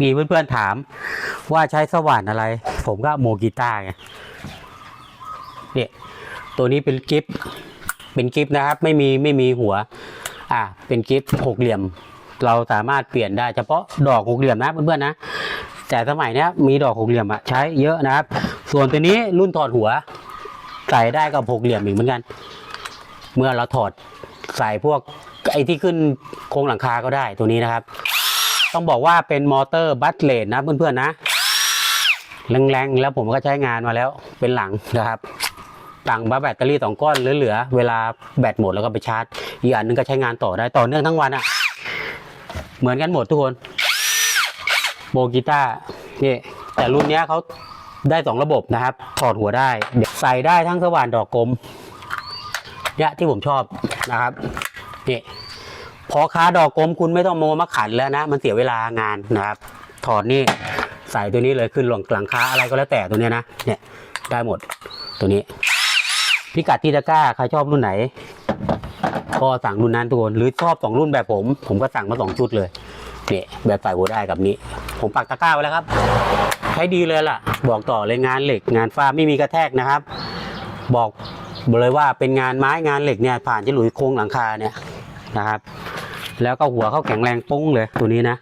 มีเพื่อนๆถามว่าใช้สว่านอะไร ผมก็โมกีต้าไงเนี่ยตัวนี้เป็นกิฟเป็นกิฟนะครับ ไม่มีไม่มีหัว อ่า เป็นกิฟหกเหลี่ยม เราสามารถเปลี่ยนได้เฉพาะดอกหกเหลี่ยมนะเพื่อนๆนะแต่สมัยนี้มีดอกหกเหลี่ยมอะใช้เยอะนะครับ ส่วนตัวนี้รุ่นถอดหัว ใส่ได้กับหกเหลี่ยมอีกเหมือนกัน เมื่อเราถอดใส่พวกไอ้ที่ขึ้นโครงหลังคาก็ได้ตัวนี้นะครับ ต้องบอกว่าเป็นมอเตอร์บัตเลนนะเพื่อนๆนะแรงๆแล้วผมก็ใช้งานมาแล้วเป็นหลังนะครับต่างมาแบตเตอรี่สองก้อนเหลือๆเวลาแบตหมดแล้วก็ไปชาร์จ อีกอันนึงก็ใช้งานต่อได้ต่อเนื่องทั้งวันอะ่ะ เหมือนกันหมดทุกคนโบกีตาร์นี่แต่รุ่นนี้เขาได้สองระบบนะครับ ถอดหัวได้ใส่ได้ทั้งสว่านดอกกลมเนี่ยที่ผมชอบนะครับนี่ พอค้าดอกกลมคุณไม่ต้องโมมาขันแล้วนะ มันเสียเวลางานนะครับ ถอดนี่ใส่ตัวนี้เลยขึ้นหลังหลังค้าอะไรก็แล้วแต่ตัวเนี้ยนะเนี่ยได้หมดตัวนี้ พิกัดที่ตะกร้าใครชอบรุ่นไหน ก็สั่งรุ่นนั้นทุกคนหรือชอบสองรุ่นแบบผม ผมก็สั่งมาสองชุดเลยเนี่ยแบบใส่หัวได้กับนี้ ผมปักตะกร้าไว้แล้วครับ ใช้ดีเลยล่ะ บอกต่อเลยงานเหล็กงานฟ้าไม่มีกระแทกนะครับ บอกเลยว่าเป็นงานไม้งานเหล็กเนี่ยผ่านฉลุยโครงหลังคาเนี่ยนะครับ แล้วก็หัวเขาแข็งแรงปุ้งเลยตัวนี้นะ